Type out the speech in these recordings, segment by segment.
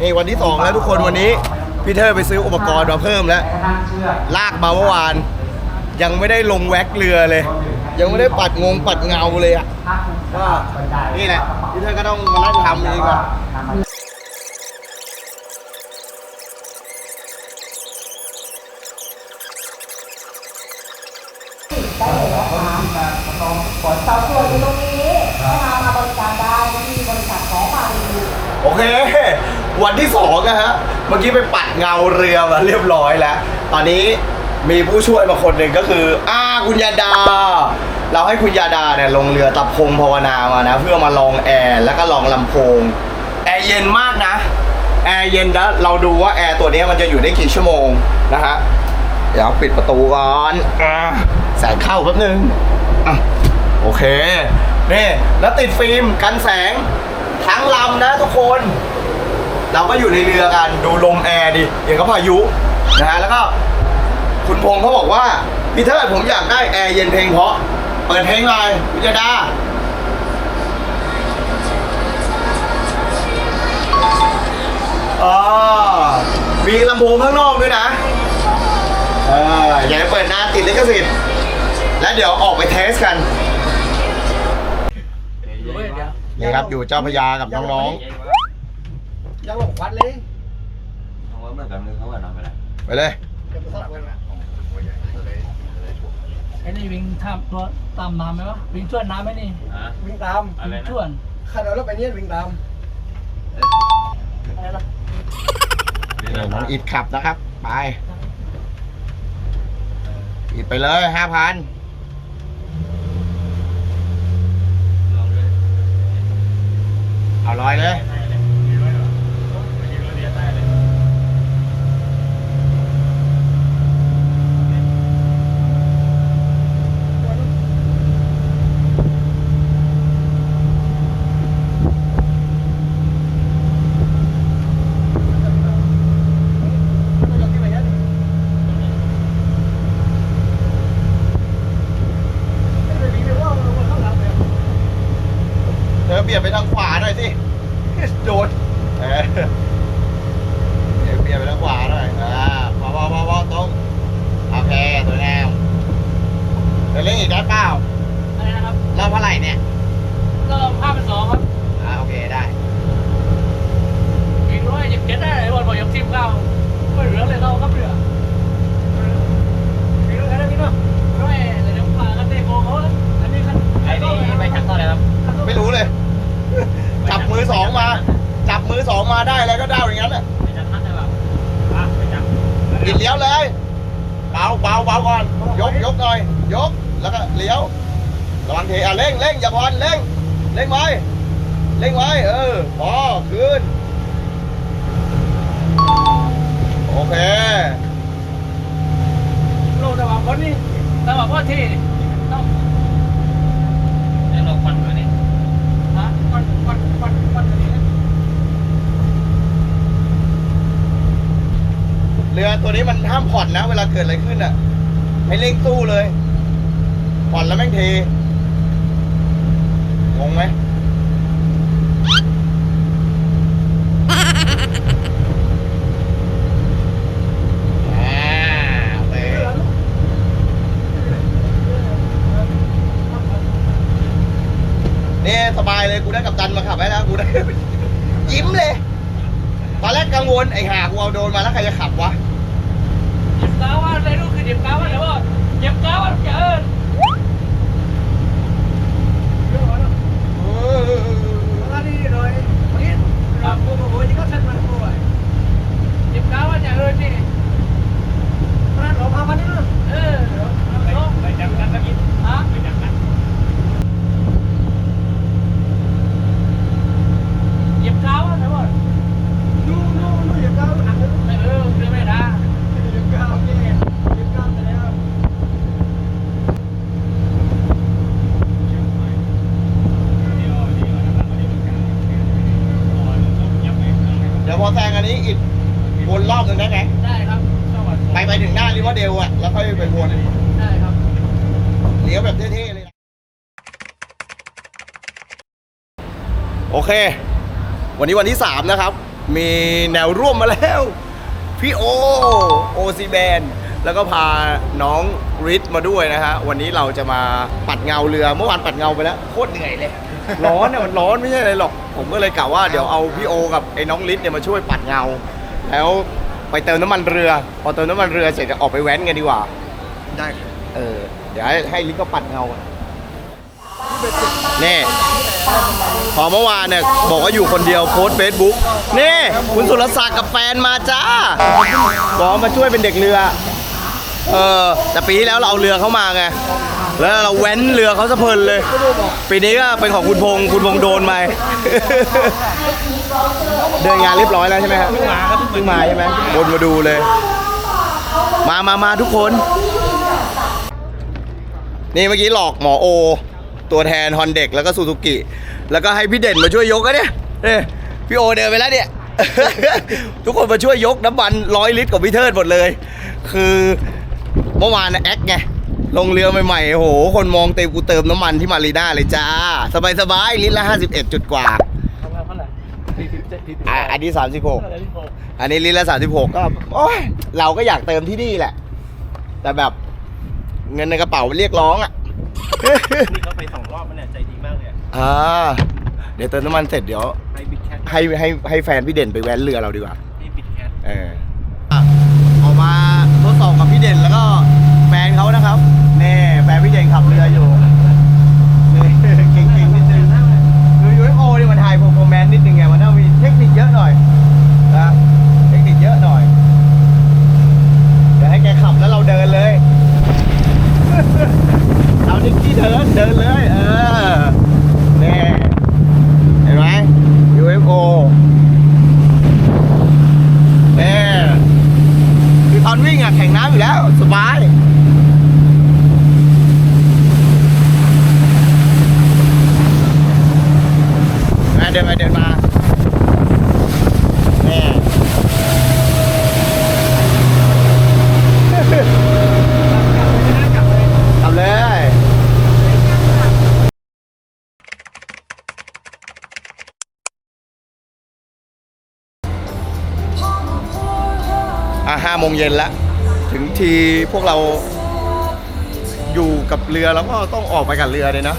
นี่วันที่สองแล้วทุกคนวันนี้พี่เทอร์ไปซื้ออุปกรณ์มาเพิ่มแล้ว ลากมาเมื่อวาน ยังไม่ได้ลงแว็กเรือเลย ยังไม่ได้ปัดงงปัดเงาเลยอะก็นี่แหละพี่เทอร์ก็ต้องมานั่งทำเองอะได้เลยนะคะสาวสวยอยู่ตรงนี้นะคะมาบริการได้ที่บริษัทของมารีวิวโอเค วันที่สองนะฮะ เมื่อกี้ไปปัดเงาเรือมาเรียบร้อยแล้ว ตอนนี้มีผู้ช่วยมาคนหนึ่งก็คืออ้าคุณยาดา เราให้คุณยาดาเนี่ยลงเรือตับพงภาวนามานะ เพื่อมาลองแอร์แล้วก็ลองลำโพง แอร์เย็นมากนะ แอร์เย็นแล้วเราดูว่าแอร์ตัวนี้มันจะอยู่ได้กี่ชั่วโมงนะฮะ เดี๋ยวปิดประตูก่อนอ่าแสงเข้าแป๊บนึงอะโอเค นี่ แล้วติดฟิล์มกันแสง ทั้งลำนะทุกคน เราก็อยู่ในเรือกันดูลมแอร์ดิอย่างก็พายุนะฮะแล้วก็คุณพงษ์เขาบอกว่าพี่เทิดผมอยากได้แอร์เย็นเพลงเพราะเปิดเพลงหน่อยพิจดาอ๋อมีลำโพงข้างนอกด้วยนะเอออย่าให้เปิดนานติดลิขสิทธิ์แล้วเดี๋ยวออกไปเทสกันนี่ครับอยู่เจ้าพระยากับน้อง ยังหลงควันเลยเอาไว้เหมือนกันนึงเขาว่าน้องไปไหนๆไปเลยไอ้นี่วิ่งท่ามตัวตามน้ำไหมวะวิ่งช่วนน้ำไหมนี่ฮะวิ่งตามอะไรวิ่งนะช่วนขันเอาแล้วไปเนี่ยวิ่งตามอะไรนะเดี๋ยวน้องอิดขับนะครับ ไป อิดไปเลยห้าพันลองด้วยเอาร้อยเลย เธอเบียดไปทางขวาหน่อยสิโดนเออเดี๋ยวเบียดไปทางขวาหน่อยอ่าพอพอพอพอตรงโอเคสวยงามเดี๋ยวเล่นอีกได้เปล่าอะไรนะครับรอบเท่าไหร่เนี่ยรอบห้าเป็นสองครับอ่าโอเคได้วิ่งร้อยยิบเจ็ดได้เลยบอลบอกยกทีมเก้าไม่เหลือเลยเราครับเรือวิ่งร้อยได้วิ่งร้อยร้อยแต่เดี๋ยวพากันเตะโกเขาอันนี้คันไอ้นี่ไปชักเท่าไหร่ครับไม่รู้เลย จับมือสองมา จับมือสองมาได้แล้วก็ได้อย่างนั้นแหละไปชักท่าไหร่บ้างอะไปชักปิดเลี้ยวเลยเบาเบาเบาก่อน ยกยกหน่อย ยก แล้วก็เลี้ยวระวังเทอะเร่งเร่งอย่าพอนเร่ง เร่งไว้ เร่งไว้ เออ พอคืนโอเคโลแต่ว่าคนนี้แต่ว่าพ่อที่ต้อง เรื่องเราควันตัวนี้ ฮะคนคนคนคนนี้ เรือ ตัวนี้มันห้ามผ่อนนะ เวลาเกิดอะไรขึ้นอะ ให้เร่งตู้เลย ผ่อนแล้วแม่งเทงงไหมเนี่สบายเลยกูได้กับตันมาขับให้แล้วกูได้ยิ้มเลย ตอนแรกกังวลไอ้ห่ากูเอาโดนมาแล้วใครจะขับวะ เจ็บกาว่าอะไรรู้คือเจ็บกาว่าเดี๋ยวว่าเจ็บกาว่าเจอ เออ แล้วนี่หน่อยนี่ครับกูบอกว่าจะก็เซ็นมันกูไว้ เจ็บกาว่าจะเออนี่ เพราะนั้นเราพามันนี่นะ เออเดี๋ยว ไปจับกันสักนิด ฮะ ไปจับกัน เจ็บกาว่าเดี๋ยวว่า ดูดูดูอย่าก้าวหนักเลย ไม่เออคือไม่ได้ อย่าก้าวแย่อย่าก้าวไปแล้ว เดี๋ยวพอแซงอันนี้อีก วนรอบหนึ่งได้ไหมได้ครับจังหวัดไปไปถึงหน้าริเวอร์เดลอะแล้วค่อยไปวนได้ครับเลี้ยวแบบเท่ๆเลยนะโอเค วันนี้วันที่ 3 นะครับ มีแนวร่วมมาแล้ว พี่โอโอซีแบนแล้วก็พาน้องริทมาด้วยนะฮะ วันนี้เราจะมาปัดเงาเรือ เมื่อวานปัดเงาไปแล้ว โคตรเหนื่อยเลย ร้อนเนี่ยมันร้อนไม่ใช่อะไรหรอก ผมก็เลยกะว่าเดี๋ยวเอาพี่โอกับไอ้น้องริทเนี่ยมาช่วยปัดเงา แล้วไปเติมน้ำมันเรือ พอเติมน้ำมันเรือเสร็จจะออกไปแว้นกันดีกว่า ได้เออ เดี๋ยวให้ให้ลิศก็ปัดเงาอะนี่พอเมื่อวานเนี่ยบอกว่าอยู่คนเดียวโพสเฟซบุ๊กนี่คุณสุรศักดิ์กับแฟนมาจ้าบอกว่ามาช่วยเป็นเด็กเรือ เออแต่ปีที่แล้วเราเอาเรือเข้ามาไง แล้วเราแว้นเรือเขาสะเพลินเลย ปีนี้ก็เป็นของคุณพงษ์คุณพงษ์โดนไป เดินงานเรียบร้อยแล้วใช่ไหมครับเพิ่งมาครับเพิ่งมาใช่ไหมบนมาดูเลย มามามาทุกคน นี่เมื่อกี้หลอกหมอโอ ตัวแทนฮอนเด็กแล้วก็ซูซูกิ แล้วก็ให้พี่เด่นมาช่วยยกกันเนี่ยเนี่ยพี่โอเดินไปแล้วเนี่ย ทุกคนมาช่วยยกน้ำมันร้อยลิตรกับพี่เทิดหมดเลย คือเมื่อวานนะแอคไง ลงเรือใหม่ๆโอ้โห คนมองเต็มกูเติมน้ำมันที่มารีน่าเลยจ้า สบายๆลิตรละ 51 จุดกว่าทำงานเท่าไหร่สี่สิบเจ็ดสี่สิบอะอันนี้เท่าไหร่ที่โก36 อันนี้ลิตรละ 36 ก็โอ้ยเราก็อยากเติมที่นี่แหละ แต่แบบเงินในกระเป๋าเรียกร้องอะนี่เขาไปสองรอบมันเนี่ยใจดีมากเลยอะอ่าเดี๋ยวเติมน้ำมันเสร็จเดี๋ยวไปบิดแคทให้ให้ให้แฟนพี่เด่นไปแว้นเรือเราดีกว่านี่บิดแคทเอออะออกมาทดสอบกับพี่เด่นแล้วก็แฟ นเขานะครับนี่แฟนพี่เด่นขับเรืออยู่นี่เก่งๆนิดนึงคือยูเอฟโอนี่มันไฮโปรโมแมนนิดนึงไงมันต้องมีเทคนิคเยอะหน่อยนะเทคนิคเยอะหน่อย เดี๋ยวให้แกขับแล้วเราเดินเลยเอาดิที่เดินเดินเลยเออนี่เห็นไหม UFO นี่คือตอนวิ่งอะแข่งน้ำอยู่แล้ว สบาย 5โมงเย็นละถึงทีพวกเราอยู่กับเรือแล้วก็ต้องออกไปกับเรือเลยนะ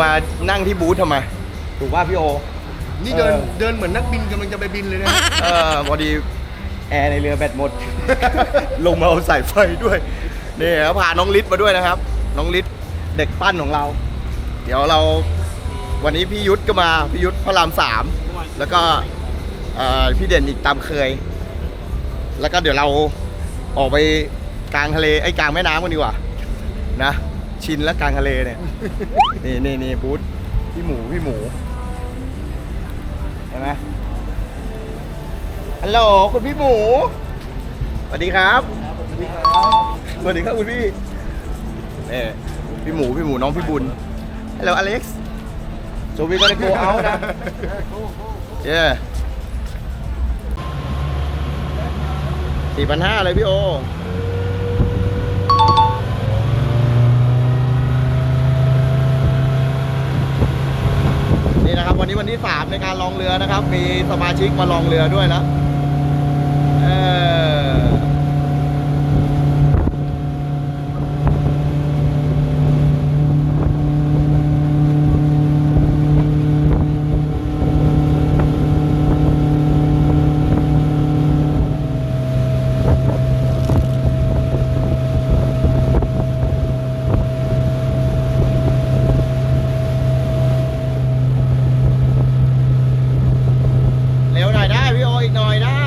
มานั่งที่บูธทำไม ถูกว่าพี่โอ นี่เดินเดินเหมือนนักบินกำลังจะไปบินเลยนะ เออพอดีแอร์ในเรือแบตหมด ลงมาเอาสายไฟด้วยนี่ครับพาน้องลิศมาด้วยนะครับ น้องลิศเด็กปั้นของเรา เดี๋ยวเราวันนี้พี่ยุทธก็มาพี่ยุทธพระรามสามแล้วก็พี่เด่นอีกตามเคย แล้วก็เดี๋ยวเราออกไปกลางทะเลไอ้ยกลางแม่น้ำกันดีกว่านะชินแล้วกลางทะเลเนี่ย นี่นี่นี่บูธพี่หมูพี่หมูเห็นไหมฮัลโหลคุณพี่หมูสวัสดีครับสวัสดีครับสวัสดีครับคุณพี่เอ่พี่หมูพี่หมูน้องพี่บุญฮัลโหลอเล็กซ์ so we gonna go out นะ yeah สี่พันห้าเลยพี่โอ นี่นะครับ วันนี้วันที่สามในการลองเรือนะครับ มีสมาชิกมาลองเรือด้วยแล้วเออเร็วหน่อยได้ พี่โออีกหน่อยได้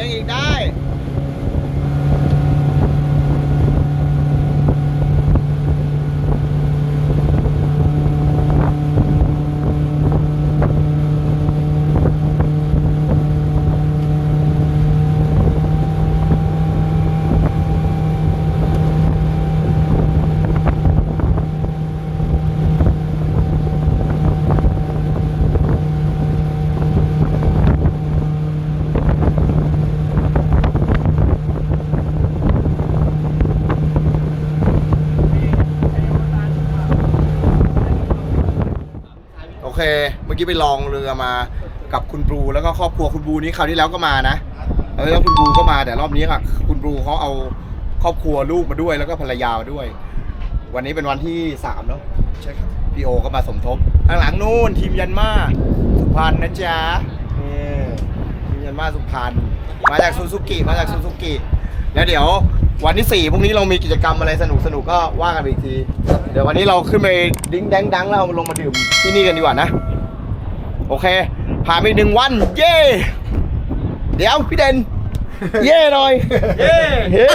ดึงอีกได้ กี้ไปลองเรือมากับคุณบลูแล้วก็ครอบครัวคุณบลูนี่คราวที่แล้วก็มานะเออแล้วคุณบลูก็มาแต่รอบนี้ค่ะคุณบลูเขาเอาครอบครัวลูกมาด้วยแล้วก็ภรรยามาด้วย วันนี้เป็นวันที่สามแล้วใช่ครับพี่โอก็มาสมทบข้างหลังนู่นทีมยันมาสุพรรณนะจ๊ะนี่ทีมยันมาสุพรรณมาจากซูซูกิมาจากซูซูกิแล้วเดี๋ยว วันที่สี่พรุ่งนี้เรามีกิจกรรมอะไรสนุกสนุกๆก็ว่ากันอีกที เดี๋ยววันนี้เราขึ้นไปดิ้งแดงดังแล้วลงมาดื่มที่นี่กันดีกว่านะ โอเค ผ่านไปหนึ่งวัน เย้เดี๋ยวพี่เด่นเย่หน่อย เย่เฮ้